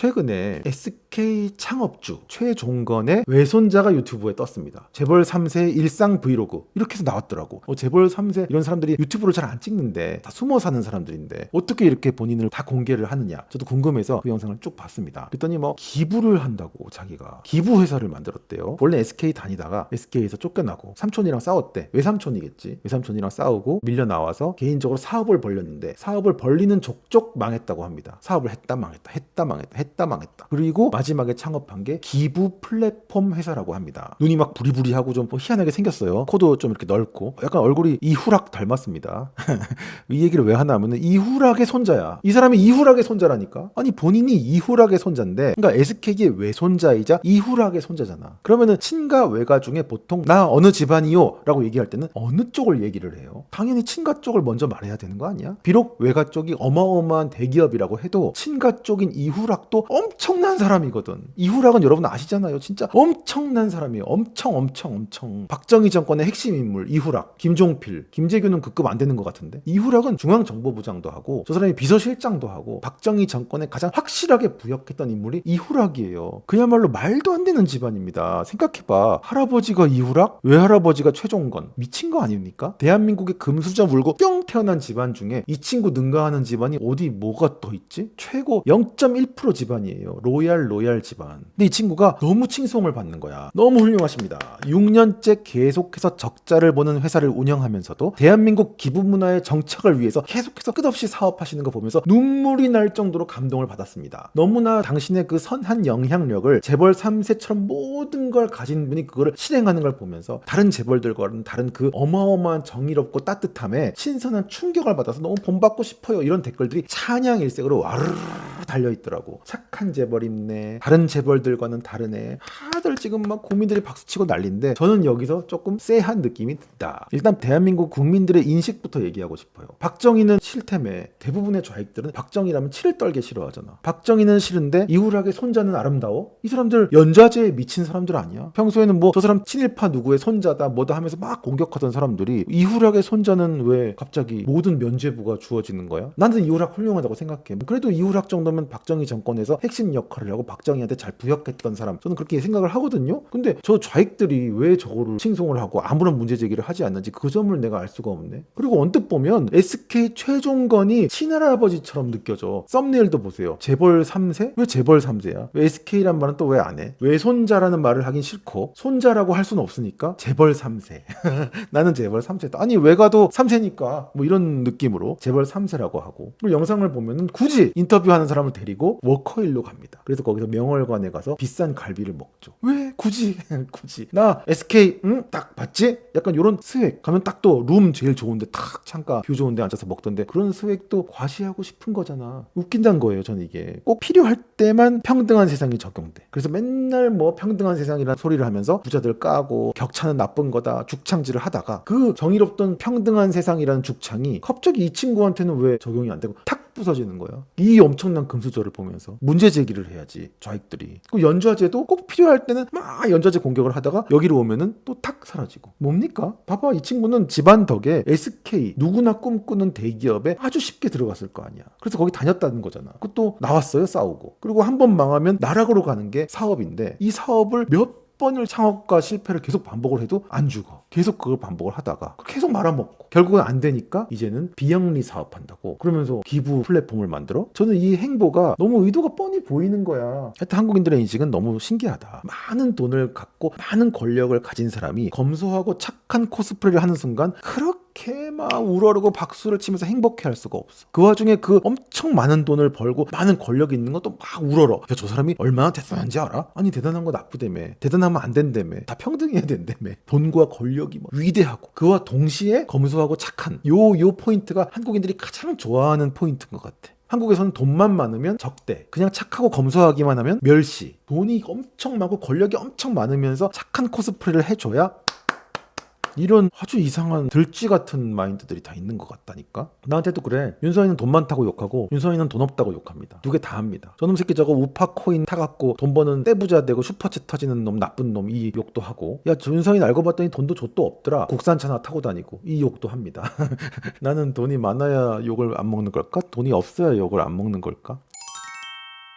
최근에 SK 창업주 최종건의 외손자가 유튜브에 떴습니다. 재벌 3세 일상 브이로그 이렇게 해서 나왔더라고. 어, 재벌 3세 이런 사람들이 유튜브를 잘 안 찍는데 다 숨어 사는 사람들인데 어떻게 이렇게 본인을 다 공개를 하느냐. 저도 궁금해서 그 영상을 쭉 봤습니다. 그랬더니 뭐 기부를 한다고 자기가 기부 회사를 만들었대요. 원래 SK 다니다가 SK에서 쫓겨나고 삼촌이랑 싸웠대. 외삼촌이겠지. 외삼촌이랑 싸우고 밀려 나와서 개인적으로 사업을 벌렸는데 사업을 벌리는 족족 망했다고 합니다. 사업을 했다 망했다 했다 망했다 했다 망했다. 그리고 마지막에 창업한 게 기부 플랫폼 회사라고 합니다. 눈이 막 부리부리하고 좀뭐 희한하게 생겼어요. 코도 좀 이렇게 넓고 약간 얼굴이 이후락 닮았습니다. 이 얘기를 왜 하나 하면은 이후락의 손자야. 이 사람이 이후락의 손자라니까. 아니 본인이 이후락의 손자인데 그러니까 SK의 외손자이자 이후락의 손자잖아. 그러면은 친가 외가 중에 보통 나 어느 집안이요라고 얘기할 때는 어느 쪽을 얘기를 해요. 당연히 친가 쪽을 먼저 말해야 되는 거 아니야? 비록 외가 쪽이 어마어마한 대기업이라고 해도 친가 쪽인 이후락도 엄청난 사람이거든. 이후락은 여러분 아시잖아요. 진짜 엄청난 사람이에요. 엄청 엄청 엄청. 박정희 정권의 핵심 인물 이후락, 김종필, 김재규는 그급 안 되는 것 같은데 이후락은 중앙정보부장도 하고 저 사람이 비서실장도 하고 박정희 정권에 가장 확실하게 부역했던 인물이 이후락이에요. 그야말로 말도 안 되는 집안입니다. 생각해봐. 할아버지가 이후락, 외할아버지가 최종건 미친 거 아닙니까? 대한민국의 금수저 물고 뿅 태어난 집안 중에 이 친구 능가하는 집안이 어디 뭐가 더 있지? 최고 0.1% 집안이에요. 로얄 로얄 집안. 근데 이 친구가 너무 칭송을 받는 거야. 너무 훌륭하십니다. 6년째 계속해서 적자를 보는 회사를 운영하면서도 대한민국 기부 문화의 정착을 위해서 계속해서 끝없이 사업하시는 거 보면서 눈물이 날 정도로 감동을 받았습니다. 너무나 당신의 그 선한 영향력을 재벌 3세처럼 모든 걸 가진 분이 그거를 실행하는 걸 보면서 다른 재벌들과는 다른 그 어마어마한 정의롭고 따뜻함에 신선한 충격을 받아서 너무 본받고 싶어요. 이런 댓글들이 찬양 일색으로 와르르 달려 있더라고. 착한 재벌입네. 다른 재벌들과는 다르네. 다들 지금 막 국민들이 박수치고 난리인데 저는 여기서 조금 쎄한 느낌이 든다. 일단 대한민국 국민들의 인식부터 얘기하고 싶어요. 박정희는 싫다며 대부분의 좌익들은 박정희라면 치를 떨게 싫어하잖아. 박정희는 싫은데 이후락의 손자는 아름다워? 이 사람들 연좌제에 미친 사람들 아니야? 평소에는 뭐 저 사람 친일파 누구의 손자다 뭐다 하면서 막 공격하던 사람들이 이후락의 손자는 왜 갑자기 모든 면죄부가 주어지는 거야? 나는 이후락 훌륭하다고 생각해. 그래도 이후락 정도면 박정희 정권에 서 핵심 역할을 하고 박정희한테 잘 부역했던 사람. 저는 그렇게 생각을 하거든요. 근데 저 좌익들이 왜 저거를 칭송을 하고 아무런 문제 제기를 하지 않는지 그 점을 내가 알 수가 없네. 그리고 언뜻 보면 SK 최종건이 친할아버지처럼 느껴져. 썸네일도 보세요. 재벌 3세? 왜 재벌 3세야? 왜 SK란 말은 또 왜 안 해? 외손자라는 말을 하긴 싫고 손자라고 할 수는 없으니까 재벌 3세. 나는 재벌 3세다. 아니 외가도 3세니까 뭐 이런 느낌으로 재벌 3세라고 하고 그리고 영상을 보면은 굳이 인터뷰하는 사람을 데리고 워커 힐로 갑니다. 그래서 거기서 명월관에 가서 비싼 갈비를 먹죠. 왜 굳이 굳이 나 SK 응딱 봤지? 약간 요런 스웩 가면 딱 또 룸 제일 좋은데 탁 창가 뷰 좋은데 앉아서 먹던데 그런 스웩도 과시하고 싶은 거잖아. 웃긴다는 거예요. 저는 이게 꼭 필요할 때만 평등한 세상이 적용돼. 그래서 맨날 뭐 평등한 세상이라는 소리를 하면서 부자들 까고 격차는 나쁜 거다 죽창질을 하다가 그 정의롭던 평등한 세상이라는 죽창이 갑자기 이 친구한테는 왜 적용이 안 되고 탁 부서지는 거야. 이 엄청난 금수저를 보면서 문제 제기를 해야지 좌익들이. 그 연좌제도 꼭 필요할 때는 막 연좌제 공격을 하다가 여기로 오면은 또 탁 사라지고. 뭡니까? 봐봐 이 친구는 집안 덕에 SK 누구나 꿈꾸는 대기업에 아주 쉽게 들어갔을 거 아니야. 그래서 거기 다녔다는 거잖아. 그것도 나왔어요 싸우고. 그리고 한 번 망하면 나락으로 가는 게 사업인데 이 사업을 몇 번을 창업과 실패를 계속 반복을 해도 안 죽어. 계속 그걸 반복을 하다가 계속 말아먹고 결국은 안 되니까 이제는 비영리 사업한다고 그러면서 기부 플랫폼을 만들어? 저는 이 행보가 너무 의도가 뻔히 보이는 거야. 하여튼 한국인들의 인식은 너무 신기하다. 많은 돈을 갖고 많은 권력을 가진 사람이 검소하고 착한 코스프레를 하는 순간 그렇게 막 우러르고 박수를 치면서 행복해 할 수가 없어. 그 와중에 그 엄청 많은 돈을 벌고 많은 권력이 있는 것도 막 우러러. 야, 저 사람이 얼마나 대단한지 알아? 아니, 대단한 거 나쁘다며. 대단하면 안 된다며. 다 평등해야 된다며. 돈과 권력이 막 위대하고. 그와 동시에 검소하고 착한. 요, 요 포인트가 한국인들이 가장 좋아하는 포인트인 것 같아. 한국에서는 돈만 많으면 적대. 그냥 착하고 검소하기만 하면 멸시. 돈이 엄청 많고 권력이 엄청 많으면서 착한 코스프레를 해줘야 이런 아주 이상한 들쥐 같은 마인드들이 다 있는 것 같다니까. 나한테도 그래. 윤서희는 돈 많다고 욕하고 윤서희는 돈 없다고 욕합니다. 두 개 다 합니다. 저놈 새끼 저거 우파 코인 타갖고 돈 버는 떼부자 되고 슈퍼챗 터지는 놈 나쁜 놈 이 욕도 하고 야저 윤서희 알고 봤더니 돈도 좆도 없더라. 국산차나 타고 다니고 이 욕도 합니다. 나는 돈이 많아야 욕을 안 먹는 걸까? 돈이 없어야 욕을 안 먹는 걸까?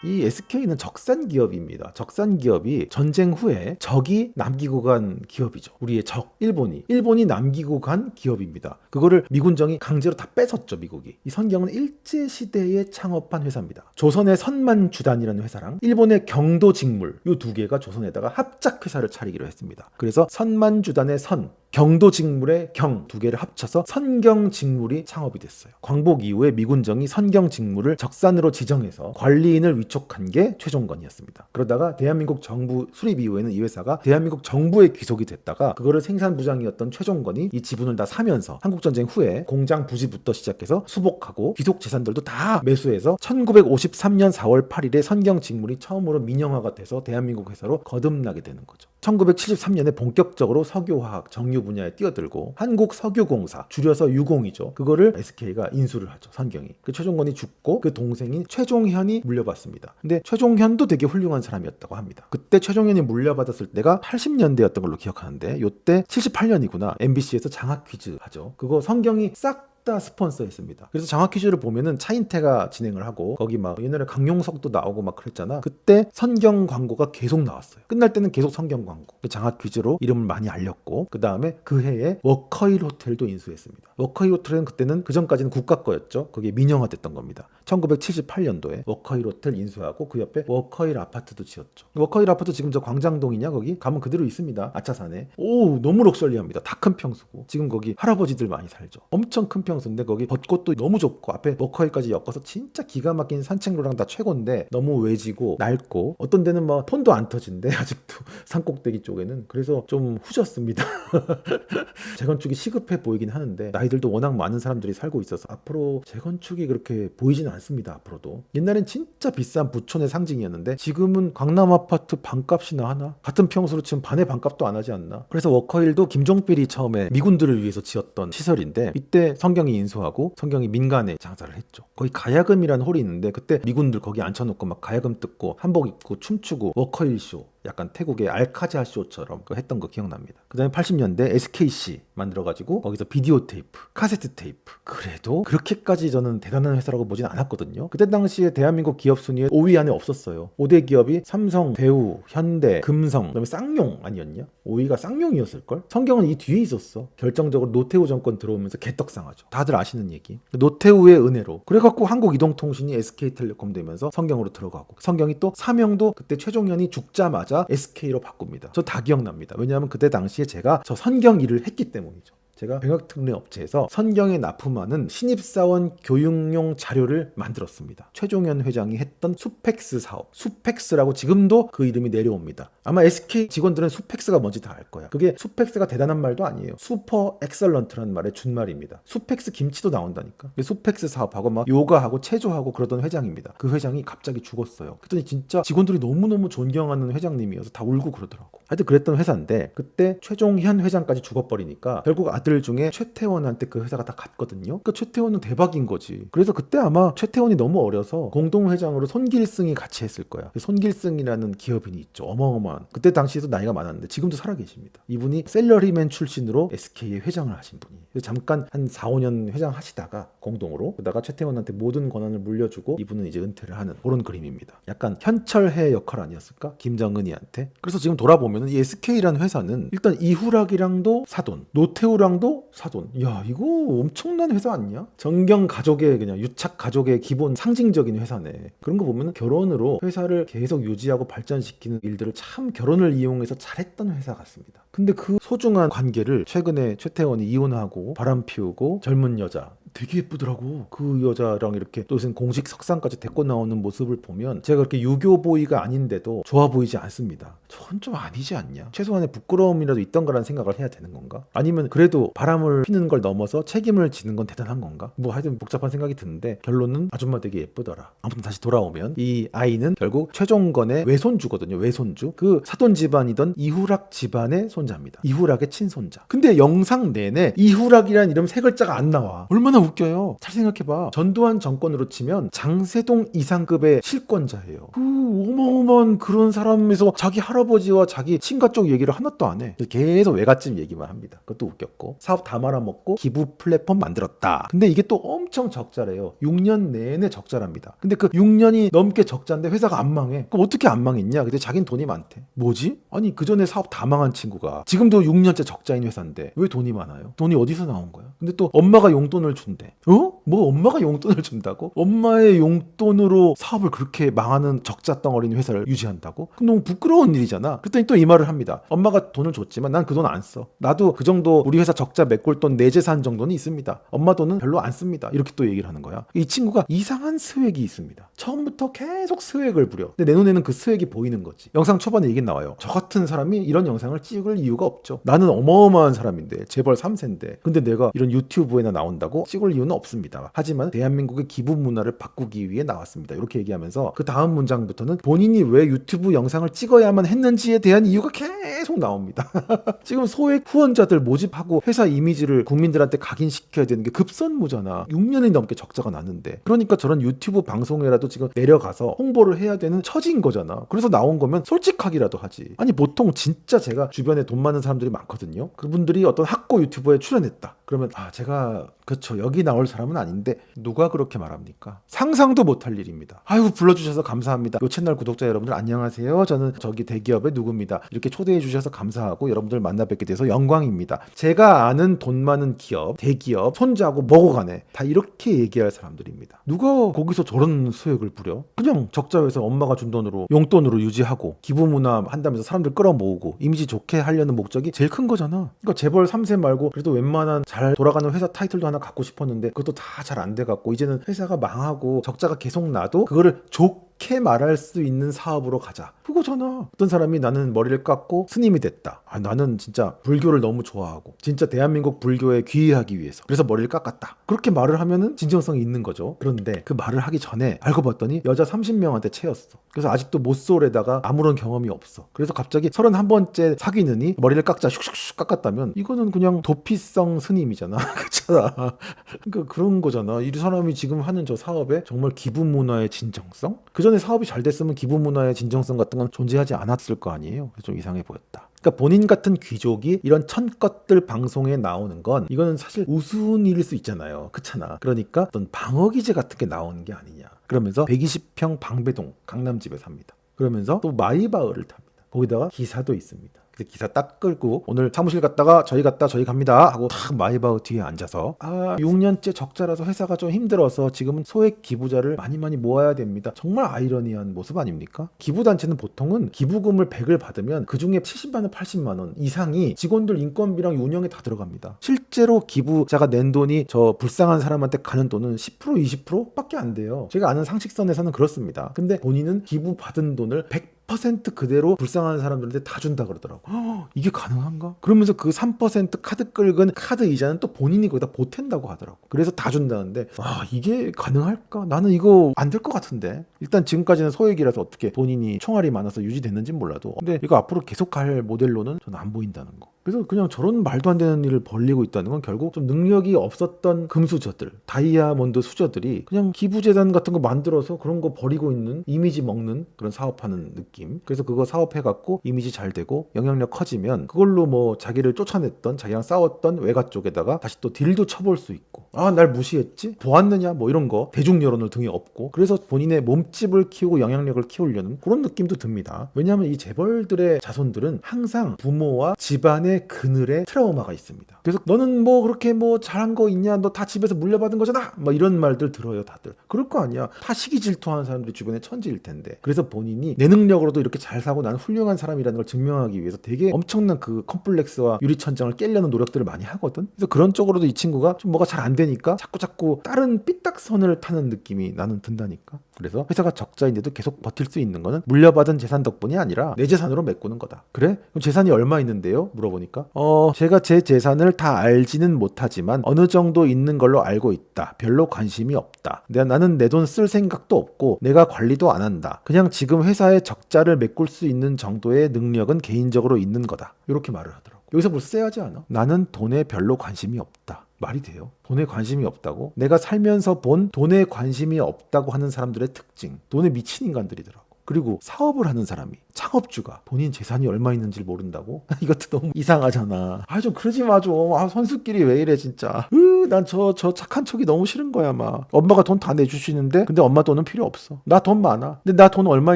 이 SK는 적산 기업입니다. 적산 기업이 전쟁 후에 적이 남기고 간 기업이죠. 우리의 적 일본이 일본이 남기고 간 기업입니다. 그거를 미군정이 강제로 다 뺏었죠. 미국이. 이 선경은 일제 시대에 창업한 회사입니다. 조선의 선만 주단이라는 회사랑 일본의 경도 직물 이 두 개가 조선에다가 합작 회사를 차리기로 했습니다. 그래서 선만 주단의 선 경도 직물의 경 두 개를 합쳐서 선경 직물이 창업이 됐어요. 광복 이후에 미군정이 선경 직물을 적산으로 지정해서 관리인을 위촉한 게 최종건이었습니다. 그러다가 대한민국 정부 수립 이후에는 이 회사가 대한민국 정부에 귀속이 됐다가 그거를 생산부장이었던 최종건이 이 지분을 다 사면서 한국전쟁 후에 공장 부지부터 시작해서 수복하고 귀속 재산들도 다 매수해서 1953년 4월 8일에 선경 직물이 처음으로 민영화가 돼서 대한민국 회사로 거듭나게 되는 거죠. 1973년에 본격적으로 석유화학, 정유 분야에 뛰어들고 한국 석유공사, 줄여서 유공이죠. 그거를 SK가 인수를 하죠. 선경이. 그 최종건이 죽고 그 동생인 최종현이 물려받습니다. 근데 최종현도 되게 훌륭한 사람이었다고 합니다. 그때 최종현이 물려받았을 때가 80년대였던 걸로 기억하는데 요때 78년이구나. MBC에서 장학 퀴즈 하죠. 그거 성경이 싹 다 스폰서했습니다. 그래서 장학 퀴즈를 보면은 차인태가 진행을 하고 거기 막 옛날에 강용석도 나오고 막 그랬잖아. 그때 선경 광고가 계속 나왔어요. 끝날 때는 계속 선경 광고. 그 장학 퀴즈로 이름을 많이 알렸고 그 다음에 그 해에 워커힐 호텔도 인수했습니다. 워커힐 호텔은 그때는 그 전까지는 국가 거였죠. 그게 민영화됐던 겁니다. 1978년도에 워커힐 호텔 인수하고 그 옆에 워커힐 아파트도 지었죠. 워커힐 아파트 지금 저 광장동이냐 거기 가면 그대로 있습니다. 아차산에. 오 너무 럭셔리합니다. 다 큰 평수고 지금 거기 할아버지들 많이 살죠. 엄청 큰 평 수인데 거기 벚꽃도 너무 좋고 앞에 워커힐까지 엮어서 진짜 기가 막힌 산책로랑 다 최고인데 너무 외지고 낡고 어떤 데는 막 폰도 안 터진대 아직도 산꼭대기 쪽에는 그래서 좀 후졌습니다. 재건축이 시급해 보이긴 하는데 나이들도 워낙 많은 사람들이 살고 있어서 앞으로 재건축이 그렇게 보이지는 않습니다. 앞으로도 옛날엔 진짜 비싼 부촌의 상징이었는데 지금은 강남 아파트 반값이나 하나 같은 평수로 치면 반의 반값도 안 하지 않나. 그래서 워커힐도 김종필이 처음에 미군들을 위해서 지었던 시설인데 이때 성경 이 인수하고 성경이 민간에 장사를 했죠. 거기 가야금이라는 홀이 있는데 그때 미군들 거기 앉혀놓고 막 가야금 뜯고 한복 입고 춤추고 워커힐 쇼 약간 태국의 알카자 쇼처럼 그 했던 거 기억납니다. 그 다음에 80년대 SKC 만들어가지고 거기서 비디오 테이프, 카세트 테이프. 그래도 그렇게까지 저는 대단한 회사라고 보진 않았거든요. 그때 당시에 대한민국 기업 순위에 5위 안에 없었어요. 5대 기업이 삼성, 대우, 현대, 금성, 그다음에 쌍용 아니었냐? 5위가 쌍용이었을 걸? 성경은 이 뒤에 있었어. 결정적으로 노태우 정권 들어오면서 개떡상하죠. 다들 아시는 얘기. 노태우의 은혜로. 그래갖고 한국이동통신이 SK텔레콤 되면서 성경으로 들어가고 성경이 또 사명도 그때 최종현이 죽자마자 SK로 바꿉니다. 저 다 기억납니다. 왜냐하면 그때 당시에 제가 저 선경 일을 했기 때문이죠. 제가 병역특례 업체에서 선경에 납품하는 신입사원 교육용 자료를 만들었습니다. 최종현 회장이 했던 수펙스 사업. 수펙스라고 지금도 그 이름이 내려옵니다. 아마 SK 직원들은 수펙스가 뭔지 다 알 거야. 그게 수펙스가 대단한 말도 아니에요. 슈퍼 엑설런트라는 말의 준말입니다. 수펙스 김치도 나온다니까. 수펙스 사업하고 막 요가하고 체조하고 그러던 회장입니다. 그 회장이 갑자기 죽었어요. 그랬더니 진짜 직원들이 너무너무 존경하는 회장님이어서 다 울고 그러더라고. 하여튼 그랬던 회사인데 그때 최종현 회장까지 죽어버리니까 결국 아들 중에 최태원한테 그 회사가 다 갔거든요. 그 최태원은 대박인 거지. 그래서 그때 아마 최태원이 너무 어려서 공동회장으로 손길승이 같이 했을 거야. 손길승이라는 기업인이 있죠. 어마어마한. 그때 당시에도 나이가 많았는데 지금도 살아계십니다. 이분이 셀러리맨 출신으로 SK의 회장을 하신 분이. 그래서 잠깐 한 4, 5년 회장 하시다가 공동으로 그러다가 최태원한테 모든 권한을 물려주고 이분은 이제 은퇴를 하는 그런 그림입니다. 약간 현철해 역할 아니었을까? 김정은이한테. 그래서 지금 돌아보면 이 SK라는 회사는 일단 이후락이랑도 사돈, 노태우랑 도 사돈. 야 이거 엄청난 회사 아니냐? 정경 가족의 그냥 유착 가족의 기본 상징적인 회사네. 그런 거 보면 결혼으로 회사를 계속 유지하고 발전시키는 일들을 참 결혼을 이용해서 잘했던 회사 같습니다. 근데 그 소중한 관계를 최근에 최태원이 이혼하고 바람 피우고 젊은 여자 되게 예쁘더라고. 그 여자랑 이렇게 또 무슨 공식 석상까지 데리고 나오는 모습을 보면 제가 그렇게 유교 보이가 아닌데도 좋아 보이지 않습니다. 전좀 아니지 않냐? 최소한의 부끄러움이라도 있던 거라는 생각을 해야 되는 건가? 아니면 그래도 바람을 피는 걸 넘어서 책임을 지는 건 대단한 건가? 뭐 하여튼 복잡한 생각이 드는데 결론은 아줌마 되게 예쁘더라. 아무튼 다시 돌아오면 이 아이는 결국 최종건의 외손주거든요. 외손주. 그 사돈 집안이던 이후락 집안의 손자입니다. 이후락의 친손자. 근데 영상 내내 이후락이라는 이름 세 글자가 안 나와. 얼마나 웃겨요. 잘 생각해봐. 전두환 정권으로 치면 장세동 이상급의 실권자예요. 그 어마어마한 그런 사람에서 자기 할아버지와 자기 친가 쪽 얘기를 하나도 안 해. 계속 외갓집 얘기만 합니다. 그것도 웃겼고. 사업 다 말아먹고 기부 플랫폼 만들었다. 근데 이게 또 엄청 적자래요. 6년 내내 적자랍니다. 근데 그 6년이 넘게 적자인데 회사가 안 망해. 그럼 어떻게 안 망했냐? 근데 자기는 돈이 많대. 뭐지? 아니 그 전에 사업 다 망한 친구가 지금도 6년째 적자인 회사인데 왜 돈이 많아요? 돈이 어디서 나온 거야? 근데 또 엄마가 용돈을 준 대. 어? 뭐 엄마가 용돈을 준다고? 엄마의 용돈으로 사업을 그렇게 망하는 적자 덩어리인 회사를 유지한다고? 너무 부끄러운 일이잖아. 그랬더니 또 이 말을 합니다. 엄마가 돈을 줬지만 난 그 돈 안 써. 나도 그 정도 우리 회사 적자 메꿀돈 내 재산 정도는 있습니다. 엄마 돈은 별로 안 씁니다. 이렇게 또 얘기를 하는 거야. 이 친구가 이상한 스웩이 있습니다. 처음부터 계속 스웩을 부려. 근데 내 눈에는 그 스웩이 보이는 거지. 영상 초반에 얘기 나와요. 저 같은 사람이 이런 영상을 찍을 이유가 없죠. 나는 어마어마한 사람인데 재벌 3세인데 근데 내가 이런 유튜브에나 나온다고 찍을 이유는 없습니다. 하지만 대한민국의 기부 문화를 바꾸기 위해 나왔습니다. 이렇게 얘기하면서 그 다음 문장부터는 본인이 왜 유튜브 영상을 찍어야만 했는지에 대한 이유가 계속 나옵니다. 지금 소액 후원자들 모집하고 회사 이미지를 국민들한테 각인시켜야 되는 게 급선무잖아. 6년이 넘게 적자가 났는데. 그러니까 저런 유튜브 방송에라도 지금 내려가서 홍보를 해야 되는 처지인 거잖아. 그래서 나온 거면 솔직하기라도 하지. 아니 보통 진짜 제가 주변에 돈 많은 사람들이 많거든요. 그분들이 어떤 학고 유튜버에 출연했다. 그러면 아 제가 그쵸 여기 나올 사람은 아닌데 누가 그렇게 말합니까? 상상도 못할 일입니다. 아이고 불러주셔서 감사합니다. 요 채널 구독자 여러분들 안녕하세요. 저는 저기 대기업의 누구입니다. 이렇게 초대해 주셔서 감사하고 여러분들 만나 뵙게 돼서 영광입니다. 제가 아는 돈 많은 기업, 대기업, 손자고 뭐고 간에 다 이렇게 얘기할 사람들입니다. 누가 거기서 저런 수액을 부려? 그냥 적자에서 엄마가 준 돈으로 용돈으로 유지하고 기부 문화 한다면서 사람들 끌어모으고 이미지 좋게 하려는 목적이 제일 큰 거잖아. 그러니까 재벌 3세 말고 그래도 웬만한 잘 돌아가는 회사 타이틀도 하나 갖고 싶었는데 그것도 다 잘 안 돼 갖고 이제는 회사가 망하고 적자가 계속 나도 그거를 좋게 말할 수 있는 사업으로 가자. 그거잖아. 어떤 사람이 나는 머리를 깎고 스님이 됐다. 아, 나는 진짜 불교를 너무 좋아하고 진짜 대한민국 불교에 귀의하기 위해서 그래서 머리를 깎았다. 그렇게 말을 하면은 진정성이 있는 거죠. 그런데 그 말을 하기 전에 알고 봤더니 여자 30명한테 채였어. 그래서 아직도 모쏠에다가 아무런 경험이 없어. 그래서 갑자기 31번째 사귀느니 머리를 깎자 슉슉슉 깎았다면 이거는 그냥 도피성 스님이잖아. 그렇잖아. 그러니까 그런 거잖아. 이 사람이 지금 하는 저 사업에 정말 기부 문화의 진정성? 그전 에 사업이 잘 됐으면 기부 문화의 진정성 같은 건 존재하지 않았을 거 아니에요. 그래서 좀 이상해 보였다. 그러니까 본인 같은 귀족이 이런 천것들 방송에 나오는 건 이거는 사실 우스운 일일 수 있잖아요. 그렇잖아. 그러니까 어떤 방어 기제 같은 게 나오는 게 아니냐. 그러면서 120평 방배동 강남집에 삽니다. 그러면서 또 마이바흐를 탑니다. 거기다가 기사도 있습니다. 그래서 기사 딱 끌고 오늘 사무실 갔다가 저희 갔다 저희 갑니다 하고 탁 마이바흐 뒤에 앉아서 아 6년째 적자라서 회사가 좀 힘들어서 지금은 소액 기부자를 많이 많이 모아야 됩니다. 정말 아이러니한 모습 아닙니까? 기부단체는 보통은 기부금을 100을 받으면 그 중에 70만 원, 80만 원 이상이 직원들 인건비랑 운영에 다 들어갑니다. 실제로 기부자가 낸 돈이 저 불쌍한 사람한테 가는 돈은 10% 20%밖에 안 돼요. 제가 아는 상식선에서는 그렇습니다. 근데 본인은 기부 받은 돈을 100 3% 그대로 불쌍한 사람들한테 다 준다 그러더라고. 허, 이게 가능한가? 그러면서 그 3% 카드 끌근 카드 이자는 또 본인이 거기다 보탠다고 하더라고. 그래서 다 준다는데 아 이게 가능할까? 나는 이거 안 될 것 같은데. 일단 지금까지는 소액이라서 어떻게 본인이 총알이 많아서 유지됐는지 몰라도 근데 이거 앞으로 계속 갈 모델로는 저는 안 보인다는 거. 그래서 그냥 저런 말도 안 되는 일을 벌리고 있다는 건 결국 좀 능력이 없었던 금수저들, 다이아몬드 수저들이 그냥 기부재단 같은 거 만들어서 그런 거 버리고 있는 이미지 먹는 그런 사업하는 느낌. 그래서 그거 사업해갖고 이미지 잘 되고 영향력 커지면 그걸로 뭐 자기를 쫓아냈던 자기랑 싸웠던 외가 쪽에다가 다시 또 딜도 쳐볼 수 있고 아 날 무시했지? 보았느냐? 뭐 이런 거 대중 여론을 등에 업고 그래서 본인의 몸집을 키우고 영향력을 키우려는 그런 느낌도 듭니다. 왜냐하면 이 재벌들의 자손들은 항상 부모와 집안의 그늘에 트라우마가 있습니다. 그래서 너는 뭐 그렇게 뭐 잘한 거 있냐? 너 다 집에서 물려받은 거잖아. 막 이런 말들 들어요, 다들. 그럴 거 아니야. 다 시기 질투하는 사람들이 주변에 천지일 텐데. 그래서 본인이 내 능력으로도 이렇게 잘 사고 나는 훌륭한 사람이라는 걸 증명하기 위해서 되게 엄청난 그 컴플렉스와 유리천장을 깨려는 노력들을 많이 하거든. 그래서 그런 쪽으로도 이 친구가 좀 뭐가 잘 안 되니까 자꾸 자꾸 다른 삐딱선을 타는 느낌이 나는 든다니까. 그래서 회사가 적자인데도 계속 버틸 수 있는 거는 물려받은 재산 덕분이 아니라 내 재산으로 메꾸는 거다. 그래? 그럼 재산이 얼마 있는데요? 물어보니까 어 제가 제 재산을 다 알지는 못하지만 어느 정도 있는 걸로 알고 있다. 별로 관심이 없다. 내가 나는 내 돈 쓸 생각도 없고 내가 관리도 안 한다. 그냥 지금 회사의 적자를 메꿀 수 있는 정도의 능력은 개인적으로 있는 거다. 이렇게 말을 하더라고. 여기서 벌써 쎄하지 않아? 나는 돈에 별로 관심이 없다. 말이 돼요? 돈에 관심이 없다고? 내가 살면서 본 돈에 관심이 없다고 하는 사람들의 특징. 돈에 미친 인간들이더라고. 그리고 사업을 하는 사람이 창업주가 본인 재산이 얼마 있는지 를 모른다고? 이것도 너무 이상하잖아. 아 좀 그러지 마 좀. 아 선수끼리 왜 이래 진짜. 난저저 착한 척이 너무 싫은 거야 막. 엄마가 돈 다 내주시는데 근데 엄마 돈은 필요 없어. 나 돈 많아. 근데 나 돈 얼마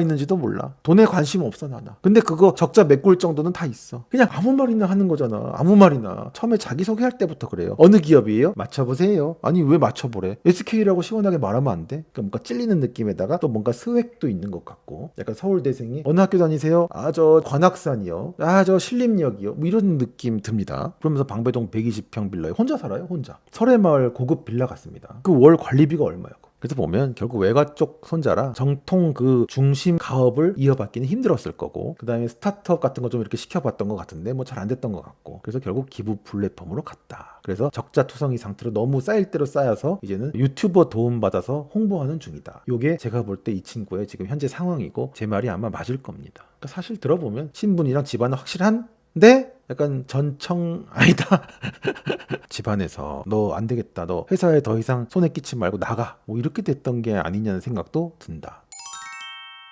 있는지도 몰라. 돈에 관심 없어 나나. 근데 그거 적자 메꿀 정도는 다 있어. 그냥 아무 말이나 하는 거잖아. 아무 말이나. 처음에 자기 소개할 때부터 그래요. 어느 기업이에요? 맞춰보세요. 아니 왜 맞춰보래? SK라고 시원하게 말하면 안 돼? 그러니까 뭔가 찔리는 느낌에다가 또 뭔가 스웩도 있는 것 같고 약간 서울대생이 어느 학교 다니세요? 아 저 관악산이요. 아 저 신림역이요. 뭐 이런 느낌 듭니다. 그러면서 방배동 120평 빌라에 혼자 살아요. 혼자. 설해마을 고급 빌라 같습니다. 그 월 관리비가 얼마요? 그래서 보면 결국 외가 쪽 손자라 정통 그 중심 가업을 이어받기는 힘들었을 거고 그 다음에 스타트업 같은 거 좀 이렇게 시켜봤던 것 같은데 뭐 잘 안 됐던 것 같고 그래서 결국 기부 플랫폼으로 갔다. 그래서 적자투성이 상태로 너무 쌓일 대로 쌓여서 이제는 유튜버 도움 받아서 홍보하는 중이다. 요게 제가 볼 때 이 친구의 지금 현재 상황이고 제 말이 아마 맞을 겁니다. 그러니까 사실 들어보면 신분이랑 집안은 확실한 데 약간 전청 아니다. 집안에서 너 안 되겠다. 너 회사에 더 이상 손에 끼치 말고 나가. 뭐 이렇게 됐던 게 아니냐는 생각도 든다.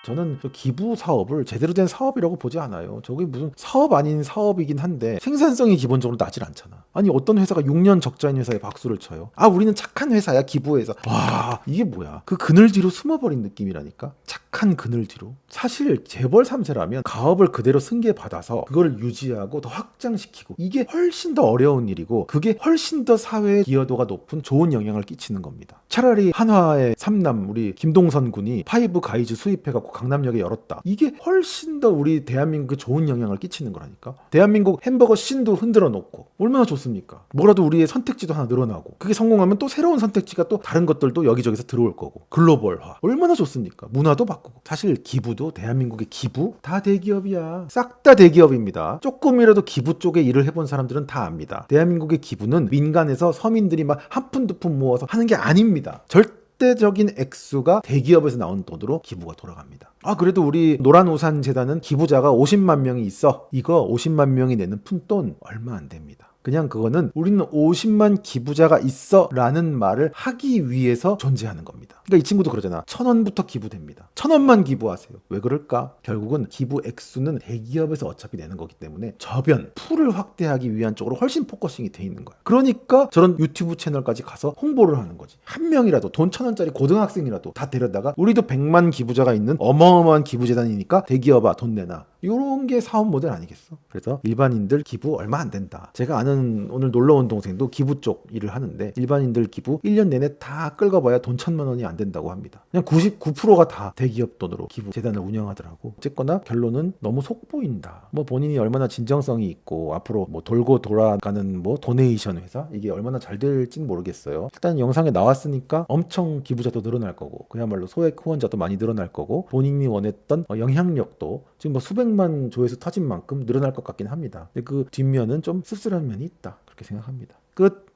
저는 저 기부 사업을 제대로 된 사업이라고 보지 않아요. 저게 무슨 사업 아닌 사업이긴 한데 생산성이 기본적으로 나질 않잖아. 아니 어떤 회사가 6년 적자인 회사에 박수를 쳐요. 아 우리는 착한 회사야 기부해서. 와 이게 뭐야? 그 그늘 뒤로 숨어버린 느낌이라니까. 착한 그늘 뒤로. 사실 재벌 3세라면 가업을 그대로 승계 받아서 그걸 유지하고 더 확장시키고 이게 훨씬 더 어려운 일이고 그게 훨씬 더 사회의 기여도가 높은 좋은 영향을 끼치는 겁니다. 차라리 한화의 삼남 우리 김동선 군이 파이브 가이즈 수입해갖고 강남역에 열었다. 이게 훨씬 더 우리 대한민국에 좋은 영향을 끼치는 거라니까. 대한민국 햄버거 씬도 흔들어 놓고 얼마나 좋습니까? 뭐라도 우리의 선택지도 하나 늘어나고 그게 성공하면 또 새로운 선택지가 또 다른 것들도 여기저기서 들어올 거고 글로벌화 얼마나 좋습니까? 문화도 바꾸고 사실 기부도 대한민국의 기부 다 대기업이야. 싹 다 대기업입니다. 조금이라도 기부 쪽에 일을 해본 사람들은 다 압니다. 대한민국의 기부는 민간에서 서민들이 막 한 푼 두 푼 모아서 하는 게 아닙니다. 절대 적인 액수가 대기업에서 나온 돈으로 기부가 돌아갑니다. 아 그래도 우리 노란 우산 재단은 기부자가 50만 명이 있어. 이거 50만 명이 내는 푼돈 얼마 안 됩니다. 그냥 그거는 우리는 50만 기부자가 있어 라는 말을 하기 위해서 존재하는 겁니다. 그러니까 이 친구도 그러잖아. 천 원부터 기부됩니다. 천 원만 기부하세요. 왜 그럴까? 결국은 기부 액수는 대기업에서 어차피 내는 거기 때문에 저변, 풀을 확대하기 위한 쪽으로 훨씬 포커싱이 돼 있는 거야. 그러니까 저런 유튜브 채널까지 가서 홍보를 하는 거지. 한 명이라도 돈 천 원짜리 고등학생이라도 다 데려다가 우리도 100만 기부자가 있는 어마어마한 기부재단이니까 대기업아 돈 내놔. 요런 게 사업 모델 아니겠어? 그래서 일반인들 기부 얼마 안 된다. 제가 아는 오늘 놀러 온 동생도 기부 쪽 일을 하는데 일반인들 기부 1년 내내 다 끌어봐야 돈 천만 원이 안 된다고 합니다. 그냥 99%가 다 대기업 돈으로 기부 재단을 운영하더라고. 어쨌거나 결론은 너무 속 보인다. 뭐 본인이 얼마나 진정성이 있고 앞으로 뭐 돌고 돌아가는 뭐 도네이션 회사 이게 얼마나 잘 될진 모르겠어요. 일단 영상에 나왔으니까 엄청 기부자도 늘어날 거고 그야말로 소액 후원자도 많이 늘어날 거고 본인이 원했던 어, 영향력도 지금 뭐 수백 만 조회수 터진 만큼 늘어날 것 같긴 합니다. 근데 그 뒷면은 좀 씁쓸한 면이 있다. 그렇게 생각합니다. 끝.